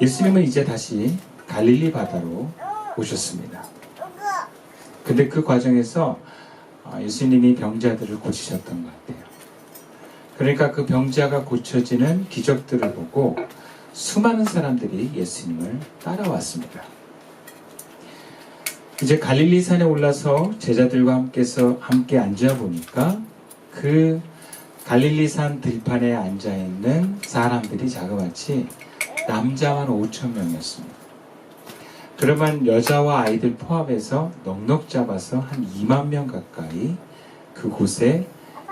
예수님은 이제 다시 갈릴리 바다로 오셨습니다. 근데 그 과정에서 아, 예수님이 병자들을 고치셨던 것 같아요. 그러니까 그 병자가 고쳐지는 기적들을 보고 수많은 사람들이 예수님을 따라왔습니다. 이제 갈릴리 산에 올라서 제자들과 함께서 함께 앉아 보니까 그 갈릴리 산 들판에 앉아 있는 사람들이 자그마치 남자만 5천 명이었습니다. 그러면 여자와 아이들 포함해서 넉넉 잡아서 한 2만 명 가까이 그곳에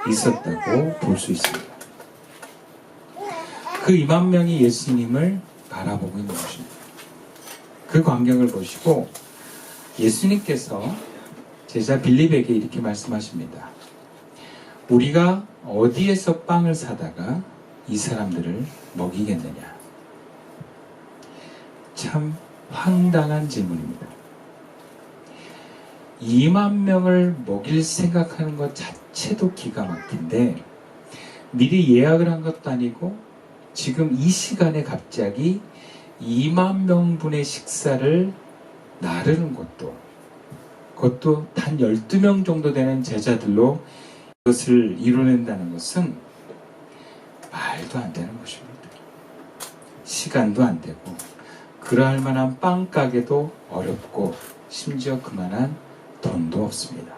있었다고 볼 수 있습니다. 그 2만 명이 예수님을 바라보고 있는 것입니다. 그 광경을 보시고 예수님께서 제자 빌립에게 이렇게 말씀하십니다. 우리가 어디에서 빵을 사다가 이 사람들을 먹이겠느냐? 참 황당한 질문입니다. 2만 명을 먹일 생각하는 것 자체도 기가 막힌데 미리 예약을 한 것도 아니고 지금 이 시간에 갑자기 2만 명분의 식사를 나르는 것도 그것도 단 12명 정도 되는 제자들로 이것을 이뤄낸다는 것은 말도 안 되는 것입니다. 시간도 안 되고 그러할 만한 빵 가게도 어렵고 심지어 그만한 돈도 없습니다.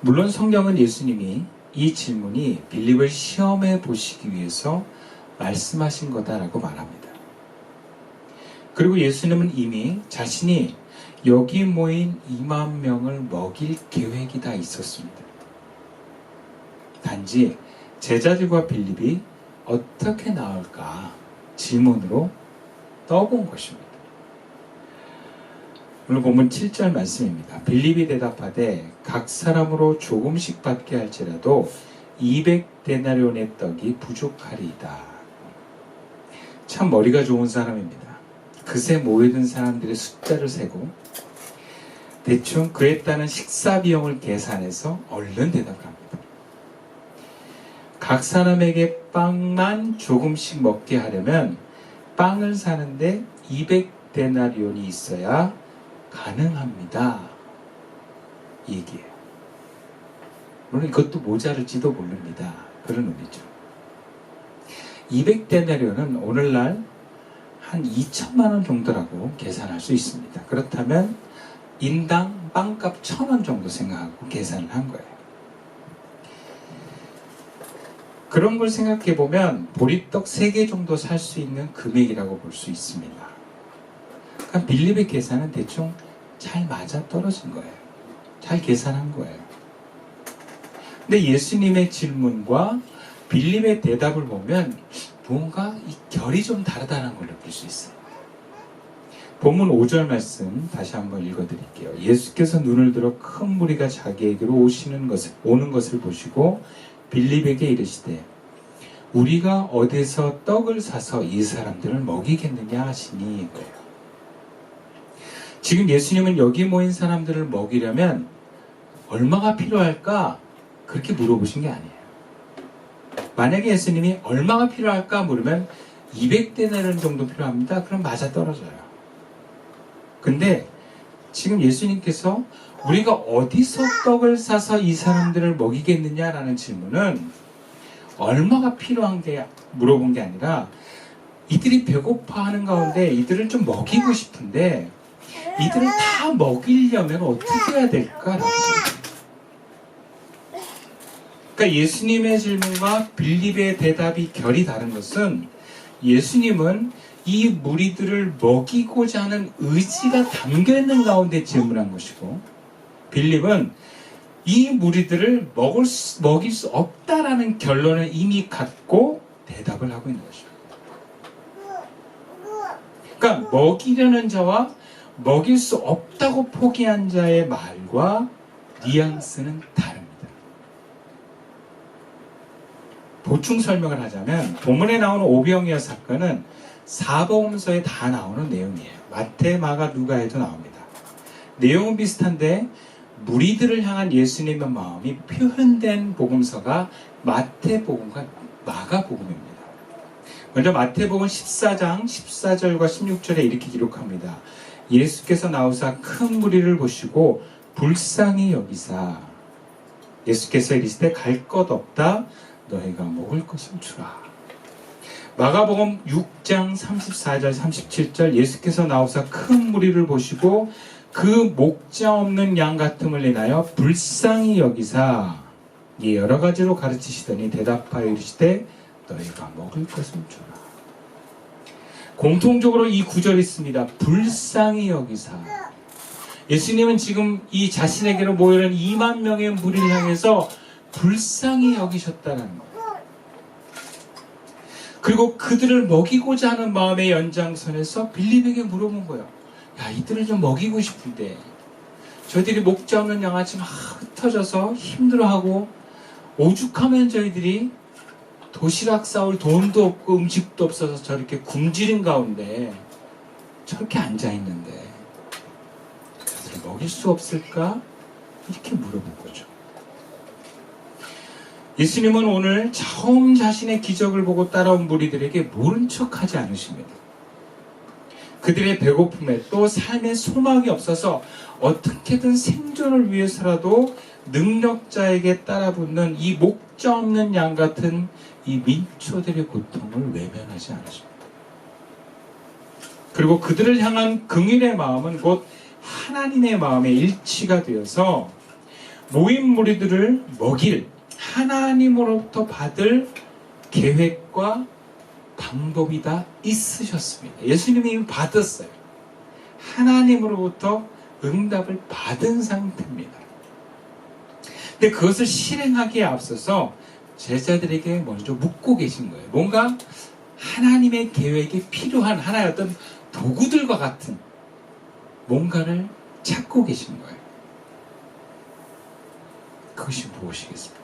물론 성경은 예수님이 이 질문이 빌립을 시험해 보시기 위해서 말씀하신 거다라고 말합니다. 그리고 예수님은 이미 자신이 여기 모인 2만 명을 먹일 계획이 다 있었습니다. 단지 제자들과 빌립이 어떻게 나올까 질문으로 떠본 것입니다. 오늘 본문 7절 말씀입니다. 빌립이 대답하되 각 사람으로 조금씩 받게 할지라도 200데나리온의 떡이 부족하리이다. 참 머리가 좋은 사람입니다. 그새 모여든 사람들의 숫자를 세고 대충 그에 따른 식사 비용을 계산해서 얼른 대답을 합니다. 각 사람에게 빵만 조금씩 먹게 하려면 빵을 사는데 200데나리온이 있어야 가능합니다. 이 얘기예요. 물론 이것도 모자랄지도 모릅니다. 그런 의미죠. 200데나리온은 오늘날 한 2천만 원 정도라고 계산할 수 있습니다. 그렇다면 인당 빵값 1,000원 정도 생각하고 계산을 한 거예요. 그런 걸 생각해 보면 보리떡 3개 정도 살 수 있는 금액이라고 볼 수 있습니다. 그러니까 빌립의 계산은 대충 잘 맞아 떨어진 거예요. 잘 계산한 거예요. 근데 예수님의 질문과 빌립의 대답을 보면 무언가 이 결이 좀 다르다는 걸 느낄 수 있어요. 본문 5절 말씀 다시 한번 읽어드릴게요. 예수께서 눈을 들어 큰 무리가 자기에게로 오시는 것을 오는 것을 보시고 빌립에게 이르시되 우리가 어디서 떡을 사서 이 사람들을 먹이겠느냐 하시니. 지금 예수님은 여기 모인 사람들을 먹이려면 얼마가 필요할까 그렇게 물어보신 게 아니에요. 만약에 예수님이 얼마가 필요할까 물으면 200데나리온 정도 필요합니다. 그럼 맞아 떨어져요. 근데 지금 예수님께서 우리가 어디서 떡을 사서 이 사람들을 먹이겠느냐라는 질문은 얼마가 필요한 게 물어본 게 아니라 이들이 배고파하는 가운데 이들을 좀 먹이고 싶은데 이들을 다 먹이려면 어떻게 해야 될까라고 그러니까 예수님의 질문과 빌립의 대답이 결이 다른 것은 예수님은 이 무리들을 먹이고자 하는 의지가 담겨 있는 가운데 질문한 것이고 빌립은 이 무리들을 먹을 수, 먹일 수 없다라는 결론을 이미 갖고 대답을 하고 있는 것이죠. 그러니까 먹이려는 자와 먹일 수 없다고 포기한 자의 말과 뉘앙스는 다릅니다. 보충 설명을 하자면 본문에 나오는 오병이어 사건은 사복음서에 다 나오는 내용이에요. 마태, 마가, 누가에도 나옵니다. 내용은 비슷한데 무리들을 향한 예수님의 마음이 표현된 복음서가 마태복음과 마가복음입니다. 먼저 마태복음 14장 14절과 16절에 이렇게 기록합니다. 예수께서 나오사 큰 무리를 보시고 불쌍히 여기사 예수께서 이르시되 갈 것 없다 너희가 먹을 것을 주라. 마가복음 6장 34절 37절 예수께서 나오사 큰 무리를 보시고 그 목자 없는 양 같음을 인하여 불쌍히 여기사 이 여러 가지로 가르치시더니 대답하여 이르시되 너희가 먹을 것을 주라. 공통적으로 이 구절이 있습니다. 불쌍히 여기사. 예수님은 지금 이 자신에게로 모여있는 2만 명의 무리를 향해서 불쌍히 여기셨다는. 그리고 그들을 먹이고자 하는 마음의 연장선에서 빌립에게 물어본 거예요. 야, 이들을 좀 먹이고 싶은데 저희들이 목자 없는 양아치 막 흩어져서 힘들어하고 오죽하면 저희들이 도시락 싸올 돈도 없고 음식도 없어서 저렇게 굶주린 가운데 저렇게 앉아 있는데 그들을 먹일 수 없을까? 이렇게 물어본 거죠. 예수님은 오늘 처음 자신의 기적을 보고 따라온 무리들에게 모른 척 하지 않으십니다. 그들의 배고픔에 또 삶의 소망이 없어서 어떻게든 생존을 위해서라도 능력자에게 따라붙는 이 목자 없는 양 같은 이 민초들의 고통을 외면하지 않으십니다. 그리고 그들을 향한 긍휼의 마음은 곧 하나님의 마음의 일치가 되어서 모인 무리들을 먹일 하나님으로부터 받을 계획과 방법이 다 있으셨습니다. 예수님이 이미 받았어요. 하나님으로부터 응답을 받은 상태입니다. 근데 그것을 실행하기에 앞서서 제자들에게 먼저 묻고 계신 거예요. 뭔가 하나님의 계획에 필요한 하나의 어떤 도구들과 같은 뭔가를 찾고 계신 거예요. 그것이 무엇이겠습니까?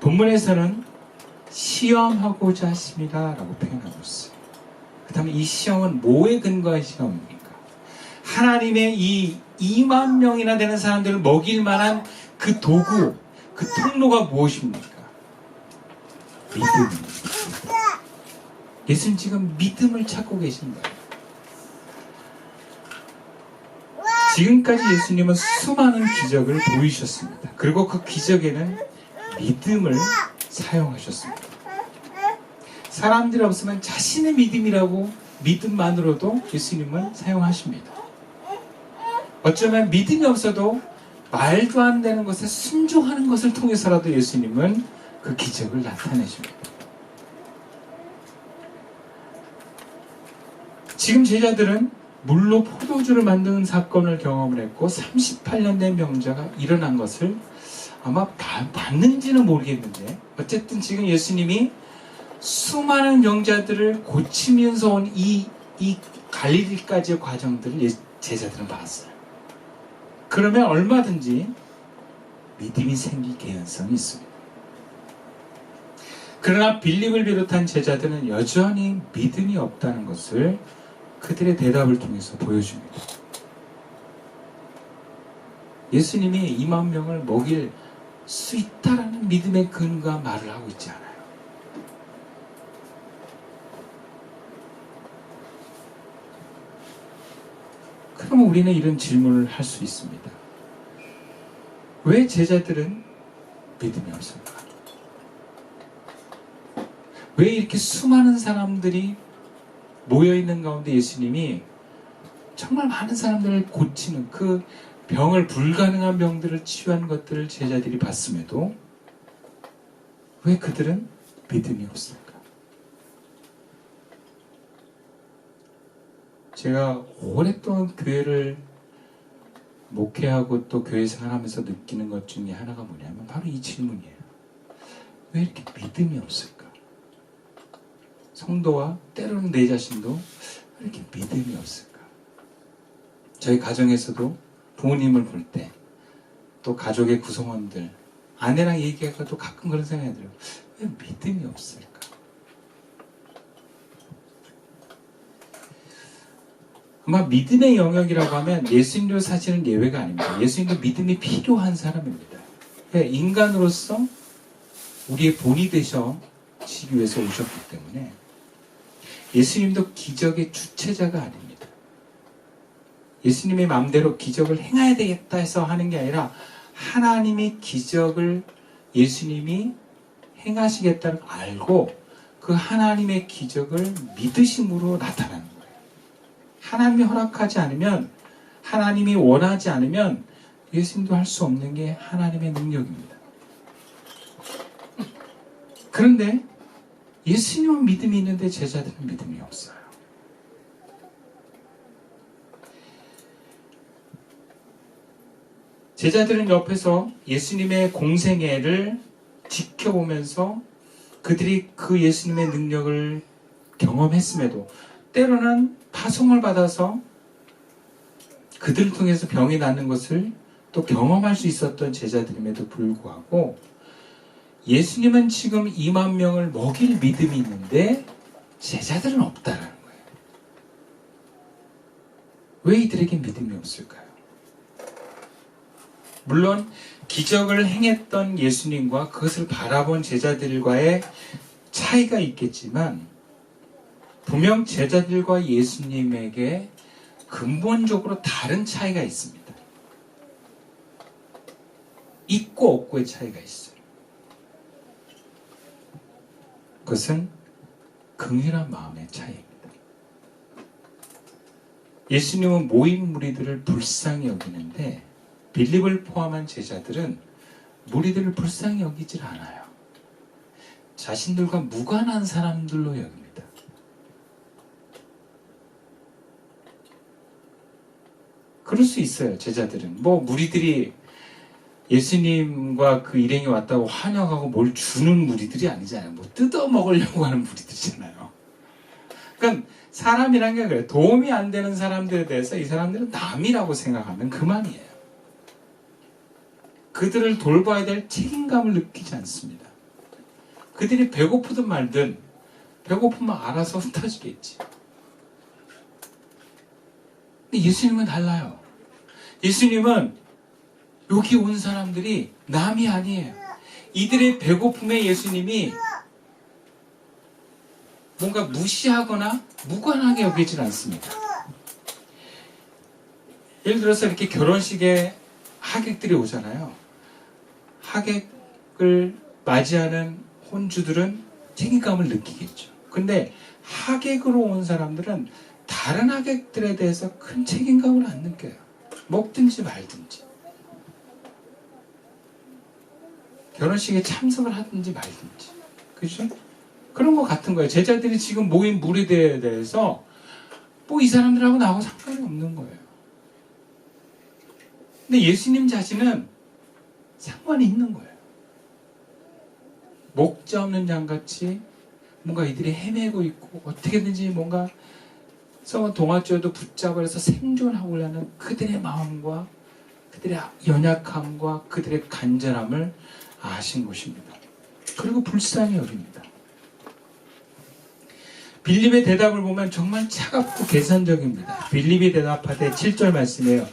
본문에서는 시험하고자 하십니다. 라고 표현하고 있어요. 그 다음에 이 시험은 뭐에 근거한 시험입니까? 하나님의 이 2만 명이나 되는 사람들을 먹일 만한 그 도구, 그 통로가 무엇입니까? 믿음입니다. 예수는 지금 믿음을 찾고 계신 거예요. 지금까지 예수님은 수많은 기적을 보이셨습니다. 그리고 그 기적에는 믿음을 사용하셨습니다. 사람들이 없으면 자신의 믿음이라고 믿음만으로도 예수님은 사용하십니다. 어쩌면 믿음이 없어도 말도 안 되는 것에 순종하는 것을 통해서라도 예수님은 그 기적을 나타내십니다. 지금 제자들은 물로 포도주를 만드는 사건을 경험을 했고 38년 된 병자가 일어난 것을 아마 봐- 봤는지는 모르겠는데 어쨌든 지금 예수님이 수많은 병자들을 고치면서 온 이 이 갈릴리까지의 과정들을 예- 제자들은 봤어요. 그러면 얼마든지 믿음이 생길 개연성이 있습니다. 그러나 빌립을 비롯한 제자들은 여전히 믿음이 없다는 것을 그들의 대답을 통해서 보여줍니다. 예수님이 2만 명을 먹일 수 있다라는 믿음의 근거와 말을 하고 있지 않아요. 그러면 우리는 이런 질문을 할 수 있습니다. 왜 제자들은 믿음이 없을까? 왜 이렇게 수많은 사람들이 모여 있는 가운데 예수님이 정말 많은 사람들을 고치는 그 병을 불가능한 병들을 치유한 것들을 제자들이 봤음에도 왜 그들은 믿음이 없을까? 제가 오랫동안 교회를 목회하고 또 교회 생활하면서 느끼는 것 중에 하나가 뭐냐면 바로 이 질문이에요. 왜 이렇게 믿음이 없을까? 성도와 때로는 내 자신도 왜 이렇게 믿음이 없을까? 저희 가정에서도 부모님을 볼 때 또 가족의 구성원들 아내랑 얘기하니까 또 가끔 그런 생각이 들어요. 왜 믿음이 없을까? 아마 믿음의 영역이라고 하면 예수님도 사실은 예외가 아닙니다. 예수님도 믿음이 필요한 사람입니다. 왜? 인간으로서 우리의 본이 되셔 이루어지기 위해서 오셨기 때문에 예수님도 기적의 주체자가 아닙니다. 예수님의 마음대로 기적을 행해야 되겠다 해서 하는 게 아니라 하나님의 기적을 예수님이 행하시겠다는 걸 알고 그 하나님의 기적을 믿으심으로 나타나는 거예요. 하나님이 허락하지 않으면 하나님이 원하지 않으면 예수님도 할 수 없는 게 하나님의 능력입니다. 그런데 예수님은 믿음이 있는데 제자들은 믿음이 없어요. 제자들은 옆에서 예수님의 공생애를 지켜보면서 그들이 그 예수님의 능력을 경험했음에도 때로는 파송을 받아서 그들을 통해서 병이 낫는 것을 또 경험할 수 있었던 제자들임에도 불구하고 예수님은 지금 2만 명을 먹일 믿음이 있는데 제자들은 없다라는 거예요. 왜 이들에게 믿음이 없을까요? 물론 기적을 행했던 예수님과 그것을 바라본 제자들과의 차이가 있겠지만 분명 제자들과 예수님에게 근본적으로 다른 차이가 있습니다. 있고 없고의 차이가 있어요. 그것은 긍휼한 마음의 차이입니다. 예수님은 모인 무리들을 불쌍히 여기는데 빌립을 포함한 제자들은 무리들을 불쌍히 여기질 않아요. 자신들과 무관한 사람들로 여깁니다. 그럴 수 있어요, 제자들은. 뭐, 무리들이 예수님과 그 일행이 왔다고 환영하고 뭘 주는 무리들이 아니잖아요. 뭐, 뜯어 먹으려고 하는 무리들이잖아요. 그러니까, 사람이란 게 그래요. 도움이 안 되는 사람들에 대해서 이 사람들은 남이라고 생각하면 그만이에요. 그들을 돌봐야 될 책임감을 느끼지 않습니다. 그들이 배고프든 말든 배고프면 알아서 흩어지겠지. 근데 예수님은 달라요. 예수님은 여기 온 사람들이 남이 아니에요. 이들의 배고픔에 예수님이 뭔가 무시하거나 무관하게 여기질 않습니다. 예를 들어서 이렇게 결혼식에 하객들이 오잖아요. 하객을 맞이하는 혼주들은 책임감을 느끼겠죠. 근데 하객으로 온 사람들은 다른 하객들에 대해서 큰 책임감을 안 느껴요. 먹든지 말든지. 결혼식에 참석을 하든지 말든지. 그죠? 그런 것 같은 거예요. 제자들이 지금 모인 무리들에 대해서 뭐 이 사람들하고 나하고 상관이 없는 거예요. 근데 예수님 자신은 상관이 있는 거예요. 목자 없는 양같이 뭔가 이들이 헤매고 있고 어떻게든지 뭔가 성은 동아줄도 붙잡아 서 생존하고자 는 그들의 마음과 그들의 연약함과 그들의 간절함을 아신 것입니다. 그리고 불쌍히 여깁니다. 빌립의 대답을 보면 정말 차갑고 계산적입니다. 빌립이 대답하되 7절 말씀이에요.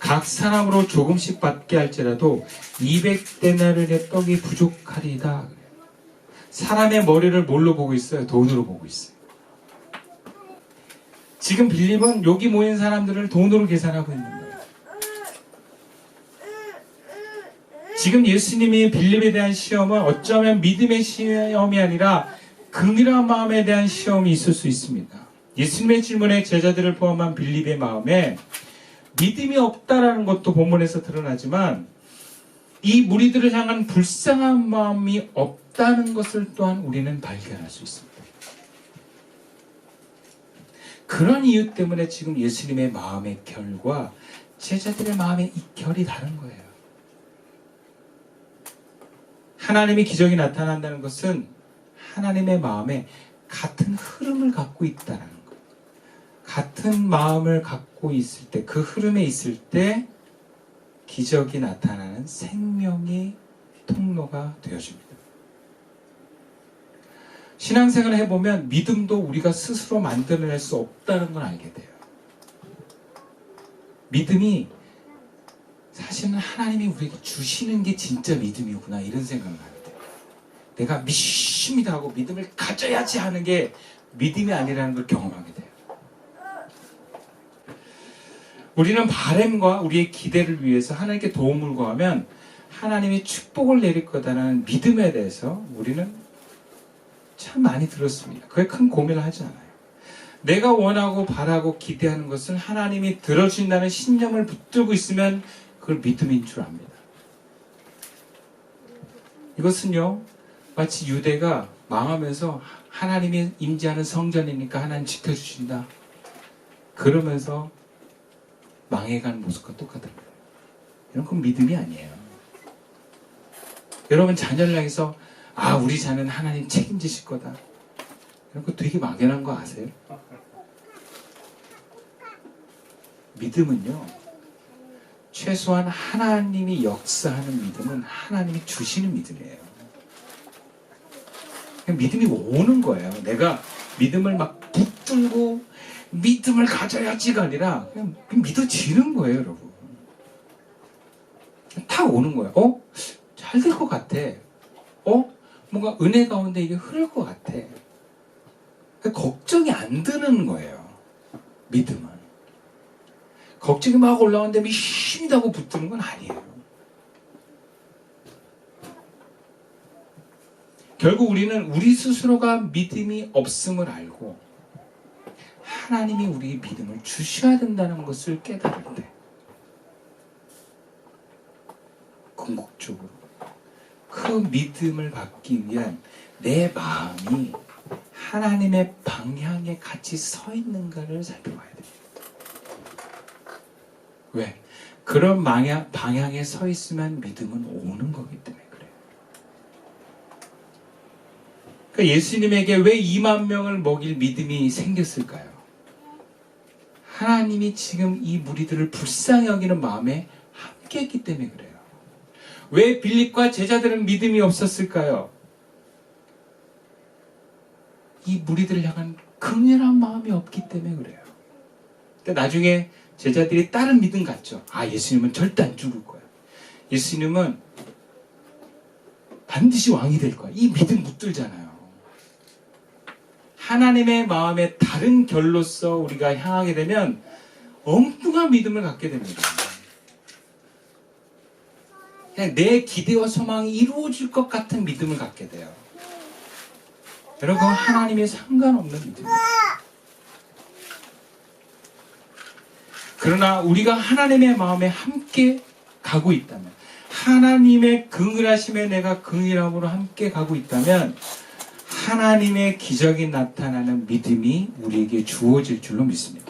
각 사람으로 조금씩 받게 할지라도 200데나르의 떡이 부족하리다. 사람의 머리를 뭘로 보고 있어요? 돈으로 보고 있어요. 지금 빌립은 여기 모인 사람들을 돈으로 계산하고 있는 거예요. 지금 예수님이 빌립에 대한 시험은 어쩌면 믿음의 시험이 아니라 긍휼한 마음에 대한 시험이 있을 수 있습니다. 예수님의 질문에 제자들을 포함한 빌립의 마음에 믿음이 없다라는 것도 본문에서 드러나지만 이 무리들을 향한 불쌍한 마음이 없다는 것을 또한 우리는 발견할 수 있습니다. 그런 이유 때문에 지금 예수님의 마음의 결과 제자들의 마음의 이 결이 다른 거예요. 하나님의 기적이 나타난다는 것은 하나님의 마음에 같은 흐름을 갖고 있다는. 같은 마음을 갖고 있을 때, 그 흐름에 있을 때 기적이 나타나는 생명의 통로가 되어집니다. 신앙생활을 해보면 믿음도 우리가 스스로 만들어낼 수 없다는 걸 알게 돼요. 믿음이 사실은 하나님이 우리에게 주시는 게 진짜 믿음이구나 이런 생각을 하게 돼요. 내가 믿습니다 하고 믿음을 가져야지 하는 게 믿음이 아니라는 걸 경험하게 돼요. 우리는 바램과 우리의 기대를 위해서 하나님께 도움을 구하면 하나님이 축복을 내릴 거다라는 믿음에 대해서 우리는 참 많이 들었습니다. 그게 큰 고민을 하지 않아요. 내가 원하고 바라고 기대하는 것을 하나님이 들어준다는 신념을 붙들고 있으면 그걸 믿음인 줄 압니다. 이것은요, 마치 유대가 망하면서 하나님이 임재하는 성전이니까 하나님 지켜주신다. 그러면서 망해가는 모습과 똑같은 거예요. 이런 건 믿음이 아니에요. 여러분 자녀를 향해서 아 우리 자녀는 하나님 책임지실 거다. 이런 거 되게 막연한 거 아세요? 믿음은요 최소한 하나님이 역사하는 믿음은 하나님이 주시는 믿음이에요. 믿음이 오는 거예요. 내가 믿음을 막 붙들고 믿음을 가져야지가 아니라 그냥 믿어지는 거예요, 여러분. 다 오는 거예요. 어? 잘 될 것 같아. 어? 뭔가 은혜 가운데 이게 흐를 것 같아. 걱정이 안 드는 거예요. 믿음은. 걱정이 막 올라오는데 믿습니다고 붙드는 건 아니에요. 결국 우리는 우리 스스로가 믿음이 없음을 알고 하나님이 우리 믿음을 주셔야 된다는 것을 깨달을 때 궁극적으로 그 믿음을 받기 위한 내 마음이 하나님의 방향에 같이 서 있는가를 살펴봐야 됩니다. 왜? 그런 방향, 방향에 서 있으면 믿음은 오는 거기 때문에 그래요. 그러니까 예수님에게 왜 2만 명을 먹일 믿음이 생겼을까요? 하나님이 지금 이 무리들을 불쌍히 여기는 마음에 함께 했기 때문에 그래요. 왜 빌립과 제자들은 믿음이 없었을까요? 이 무리들을 향한 긍휼한 마음이 없기 때문에 그래요. 그러니까 나중에 제자들이 다른 믿음 갖죠. 아, 예수님은 절대 안 죽을 거야. 예수님은 반드시 왕이 될 거야. 이 믿음 붙들잖아요. 하나님의 마음에 다른 결로서 우리가 향하게 되면 엉뚱한 믿음을 갖게 됩니다. 그냥 내 기대와 소망이 이루어질 것 같은 믿음을 갖게 돼요. 여러분, 하나님의 상관없는 믿음이에요. 그러나 우리가 하나님의 마음에 함께 가고 있다면, 하나님의 긍휼하심에 내가 긍휼함으로 함께 가고 있다면, 하나님의 기적이 나타나는 믿음이 우리에게 주어질 줄로 믿습니다.